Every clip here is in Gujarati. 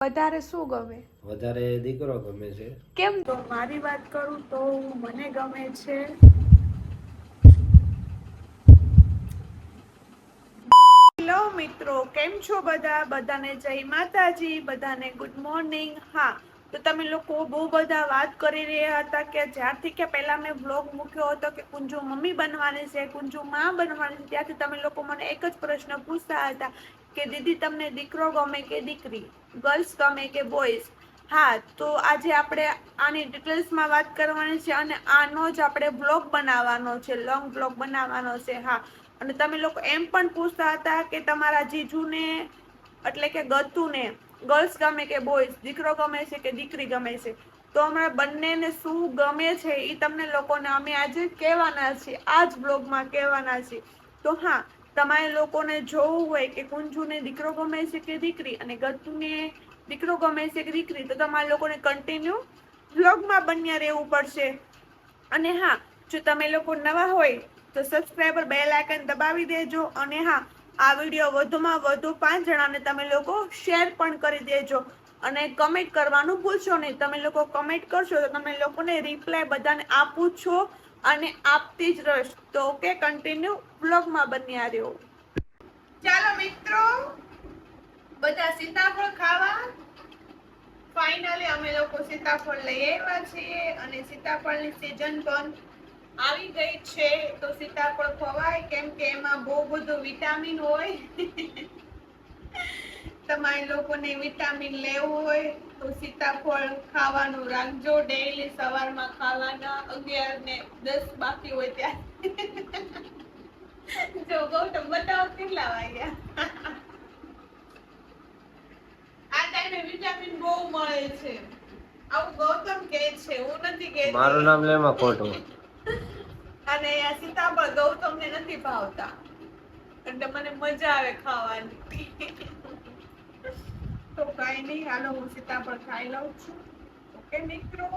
વધારે શું ગમે? વધારે દીકરો ગમે છે. કેમ? તો મારી વાત કરું તો મને ગમે છે. હેલો મિત્રો કેમ છો બધા? બધાને જય માતાજી બધાને ગુડ મોર્નિંગ હા તો તમે લોકો બહુ બધા વાત કરી રહ્યા હતા કે જ્યારથી કે પહેલાં મેં વ્લોગ મૂક્યો હતો કે કુંજુ મમ્મી બનવાની છે કુંજુ માં બનવાની છે ત્યારથી તમે લોકો મને એક જ પ્રશ્ન પૂછતા હતા કે દીદી તમને દીકરો ગમે કે દીકરી? ગર્લ્સ ગમે કે બોયઝ. હા, તો આજે આપણે આની ડિટેલ્સમાં વાત કરવાની છે અને આનો જ આપણે બ્લોગ બનાવવાનો છે, લોંગ બ્લોગ બનાવવાનો છે, હા. અને તમે લોકો એમ પણ પૂછતા હતા કે તમારા જીજુને, એટલે કે ગતુને, ગર્લ્સ ગમે કે બોયઝ, દીકરો ગમે છે કે દીકરી ગમે છે? તો હમણાં બંનેને શું ગમે છે એ તમને લોકોને અમે આજે કહેવાના છીએ આ જ બ્લોગમાં કહેવાના છીએ. તો હા તમારે લોકોને જોવું હોય કે કુંજુને દીકરો ગમે છે કે દીકરી અને ગતુને દીકરો ગમે છે કે દીકરી, તો તમારે લોકોને કન્ટિન્યુ બ્લોગમાં બન્યા રહેવું પડશે. અને હા, જો તમે લોકો નવા હોય, તો સબસ્ક્રાઈબર બેલ આઇકન દબાવી દેજો અને હા, આ વીડિયો વધુમાં વધુ પાંચ જણાને તમે લોકો શેર પણ કરી દેજો. અને કમેન્ટ કરવાનું ભૂલશો નહીં. તમે લોકો કમેન્ટ કરશો તો તમે લોકોને રિપ્લાય બધાને આપું છો. અને આપતી જ રહીશ. તો ઓકે કન્ટિન્યુ બ્લોગમાં બન્યા રહ્યો. ચાલો મિત્રો, બધા સીતાફળ ખાવા. ફાઇનલી અમે લોકો સીતાફળ લઈ આવ્યા છીએ અને સીતાફળની સિઝન પણ આવી ગઈ છે. તો સીતાફળ ખવાય કેમ કે એમાં બહુ બધું વિટામિન હોય. તમારે લોકોને વિટામિન લેવું હોય. તો સીતાફળ ખાવાનું રાખજો ડેઈલી સવારમાં ખાવાના અગિયાર ને દસ બાકી હોય ત્યાં. જો ગૌતમ બતાવો કેટલા વાગ્યા? આ ટાઈમે વિટામિન બહુ મળે છે. આવું ગૌતમ કહે છે હું નથી કહેતી. મારું નામ લેમાં ખોટું. અને આ સીતાફળ ગૌતમને નથી ભાવતા. એટલે મને મજા આવે ખાવાની. તો કઈ નહીં હાલો હું સીતાફળ ખાઈ લઉં છું. ઓકે મિત્રો?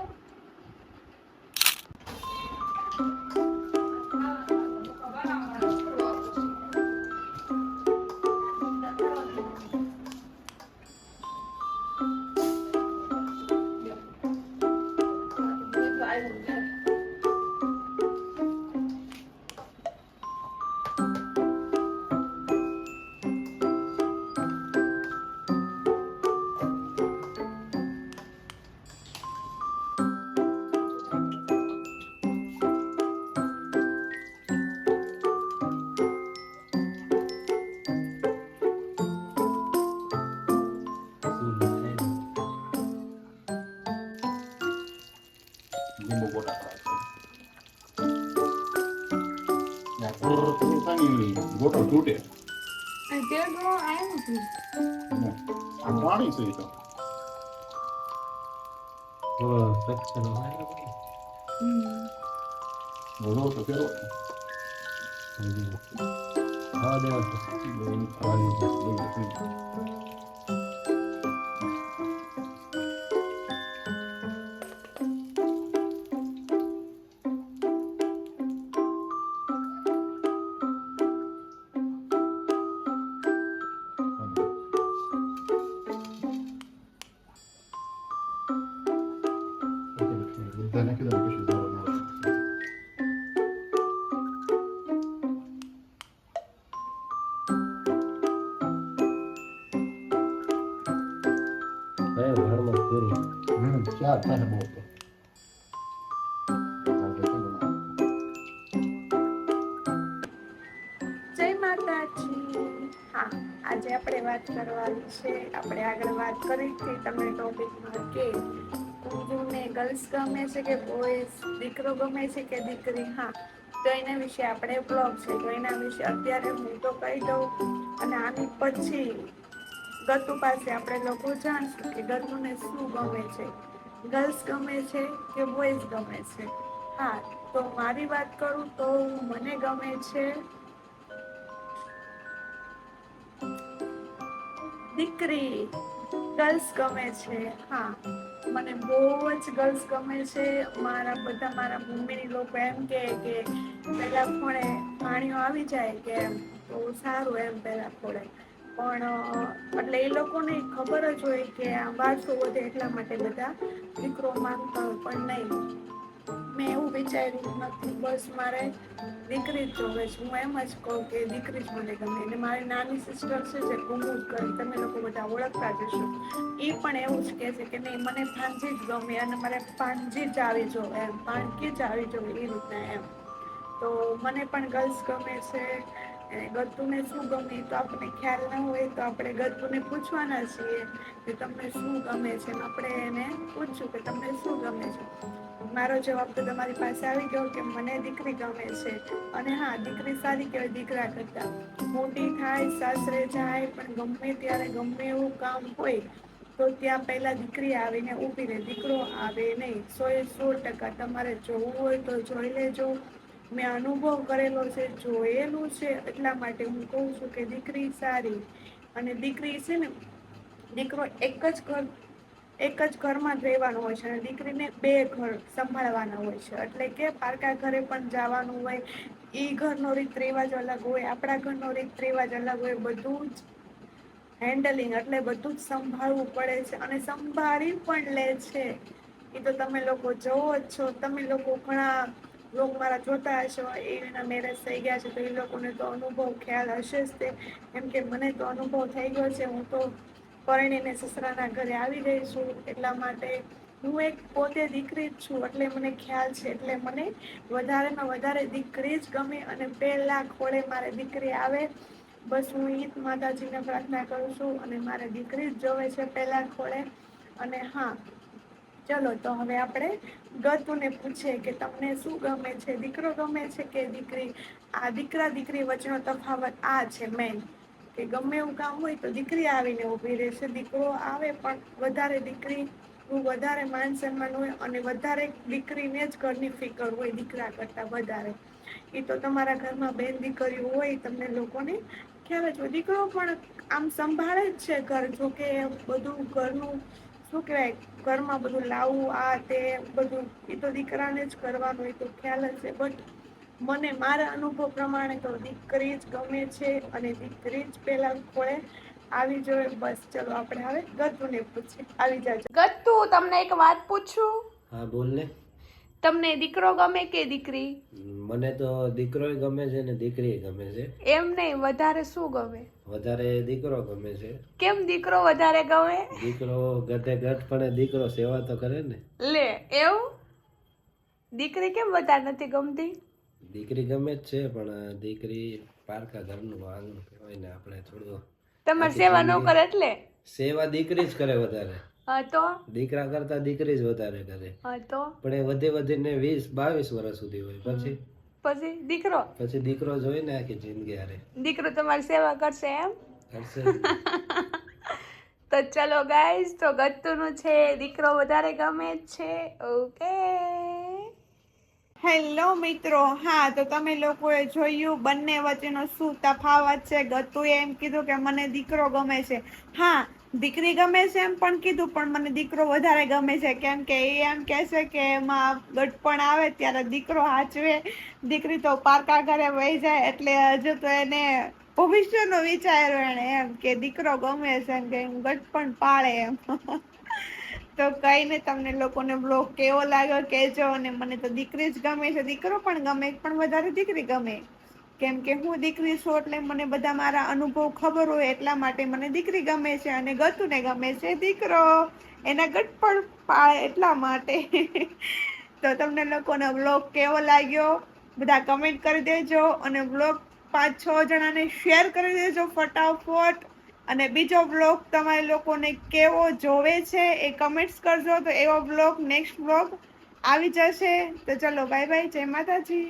લીંબુ ગોટા કરાય છે થોડું થોડું પાણી ગોટો તૂટે ને, આ પાણી છે ઈ તો રોજ તો ફેરો ખાવા દેવા બધાને કીધું કશું જવા ઘરમાં પૂરું હમ, ચાર બહુ. જય માતાજી હા આજે આપણે વાત કરવાની છે. આપણે આગળ વાત કરી હતી તમે ટોપિકમાં કે કુંજુને ગર્લ્સ ગમે છે કે બોયઝ દીકરો ગમે છે કે દીકરી? હા, તો એના વિશે આપણે બ્લોગ છે, તો એના વિશે અત્યારે હું તો કહી દઉં. અને આની પછી ગતુ પાસે આપણે લોકો જાણશું કે ગતુને શું ગમે છે. ગર્લ્સ ગમે છે કે બોયઝ ગમે છે? હા, તો મારી વાત કરું તો મને ગમે છે દીકરી. ગર્લ્સ ગમે છે, હા. મને બહુ જ ગર્લ્સ ગમે છે. મારા બધા મારા મમ્મીની લોકો એમ કે કે પહેલા ફોને પાણીઓ આવી જાય કે એમ તો સારું એમ પહેલા ખોળે પણ એટલે એ લોકોને ખબર જ હોય કે આ બારસો વધે એટલા માટે બધા દીકરો માંગતા હોય, પણ નહીં. મેં એવું વિચાર્યું નથી, બસ મારે દીકરી જ જોવે છે. હું એમ જ કહું કે દીકરી જ મને ગમે એટલે મારી નાની સિસ્ટર છે જે કુમુદ કરી તમે લોકો બધા ઓળખતા જશો એ પણ એવું જ કહે છે કે નહીં, મને ભાંજી જ ગમે અને મારે ભાંજી જ આવી જોવે એમ ભાણકી જ આવી જોવે એ રીતના એમ. તો મને પણ ગર્લ્સ ગમે છે. અને ગતુને શું ગમે તો આપણે ખ્યાલ ના હોય તો આપણે ગતુને પૂછવાના છીએ કે તમને શું ગમે છે આપણે એને પૂછ્યું કે તમને શું ગમે છે. મારો જવાબ તો તમારી પાસે આવી ગયો કે મને દીકરી ગમે છે. અને હા, દીકરી સારી કહેવાય દીકરા કરતા. મોટી થાય, સાસરે જાય, પણ ગમે ત્યારે ગમે એવું કામ હોય, તો ત્યાં પહેલા દીકરી આવીને ઊભી રહે. દીકરો આવે નહીં એ સો ટકા તમારે જોવું હોય તો જોઈ લેજો. મેં અનુભવ કરેલો છે, જોયેલું છે, એટલા માટે હું કહું છું કે દીકરી સારી અને દીકરી છે ને, દીકરો એક જ ઘર, એક જ ઘરમાં જ રહેવાનું હોય છે અને દીકરીને બે ઘર સંભાળવાના હોય છે. એટલે કે પારકા ઘરે પણ જવાનું હોય એ ઘરનો રીત રિવાજ અલગ હોય, આપણા ઘરનો રીત રિવાજ અલગ હોય, બધું જ હેન્ડલિંગ એટલે બધું જ સંભાળવું પડે છે અને સંભાળી પણ લે છે. એ તો તમે લોકો જોવો જ છો, તમે લોકો ઘણા લોક મારા જોતા હશો એના મેરેજ થઈ ગયા છે, તો એ લોકોને તો અનુભવ ખ્યાલ હશે જ તે. કેમ કે મને તો અનુભવ થઈ ગયો છે, હું તો પરણીને સસરાના ઘરે આવી ગઈ છું, એટલા માટે હું એક પોતે દીકરી જ છું, એટલે મને ખ્યાલ છે, એટલે મને વધારેમાં વધારે દીકરી જ ગમે અને પહેલાં ખોળે મારે દીકરી આવે, બસ હું ઈદ માતાજીને પ્રાર્થના કરું છું અને મારે દીકરી જ જોવે છે પહેલાં ખોળે. અને હા ચલો, તો હવે આપણે ગતુને પૂછીએ કે તમને શું ગમે છે? દીકરો ગમે છે કે દીકરી? આ દીકરા દીકરી વચ્ચેનો તફાવત આ છે મેન કે ગમે એવું કામ હોય તો દીકરી આવીને ઊભી રહેશે. દીકરો આવે પણ વધારે દીકરી નું વધારે માન સન્માન હોય અને વધારે દીકરીને જ ઘરની ફિકર હોય દીકરા કરતાં વધારે. એ તો તમારા ઘરમાં બેન દીકરીઓ હોય તમને લોકોને ખ્યાલ જ હોય. દીકરો પણ આમ સંભાળે જ છે ઘર. જો કે બધું ઘરનું શું કહેવાય ઘરમાં બધું લાવવું આ તે બધું એ તો દીકરાને જ કરવાનું એ તો ખ્યાલ જ છે. બટ મને મારા અનુભવ પ્રમાણે તો દીકરી જ ગમે છે અને દીકરી જ પહેલાં ખોળે. આવી જોઈએ બસ ચલો આપણે હવે ગતુને પૂછીએ. આવી જાજો. ગતુ તમને એક વાત પૂછું? હા બોલ ને. તમને દીકરો ગમે કે દીકરી? મને તો દીકરો ગમે છે ને દીકરી ગમે છે. એમ નહીં વધારે શું ગમે? વધારે દીકરો ગમે છે. કેમ દીકરો વધારે ગમે? દીકરો ગધે ગઢ પણ દીકરો સેવા તો કરે ને. લે એવું? દીકરી કેમ વધારે નથી ગમતી? દીકરી ગમે જ છે પણ દીકરી પારકા ઘરનું આંગણ કહેવાય ને આપણે થોડું તમારી સેવા ન કરે એટલે? સેવા દીકરી જ કરે વધારે. તો? દીકરા કરતા દીકરી જ વધારે કરે. હા તો? પણ એ વધે વધીને વીસ બાવીસ વર્ષ સુધી હોય. પછી? પછી દીકરો? પછી દીકરો જોઈ ને આખી જિંદગી હારે. દીકરો તમારી સેવા કરશે એમ? કરશે. તો ચલો ગાઈઝ તો ગત્તુનું છે દીકરો વધારે ગમે છે. ઓકે. હેલો મિત્રો. હા તો તમે લોકોએ જોયું બંને વચ્ચેનો શું તફાવત છે? ગતુએ એમ કીધું કે મને દીકરો ગમે છે. હા દીકરી ગમે છે એમ પણ કીધું, પણ મને દીકરો વધારે ગમે છે. કેમ કે એ એમ કહે છે કે એમાં ગટપણ આવે ત્યારે દીકરો હાચવે. દીકરી તો પારકા ઘરે વહી જાય એટલે હજુ તો એને ભવિષ્યનો વિચાર્યો એને એમ કે દીકરો ગમે છે એમ કે ગટપણ પાળે એમ. તો કઈ ને તમને લોકોને બ્લોગ કેવો લાગ્યો કહેજો અને મને તો દીકરી જ ગમે છે. દીકરો પણ ગમે પણ વધારે દીકરી ગમે. કેમ કે હું દીકરી છું એટલે મને બધા મારા અનુભવ ખબર હોય એટલા માટે મને દીકરી ગમે છે અને ગતુને ગમે છે દીકરો. એના ગટપણ પાળે એટલા માટે. તો તમને લોકોનો બ્લોગ કેવો લાગ્યો? બધા કમેન્ટ કરી દેજો અને બ્લોગ પાંચ છ જણાને શેર કરી દેજો ફટાફટ. અને બીજો બ્લોગ તમારે લોકોને કેવો જોવે છે એ કમેન્ટ્સ કરજો. તો એવો બ્લોગ નેક્સ્ટ બ્લોગ આવી જશે. તો ચલો બાય બાય જય માતાજી.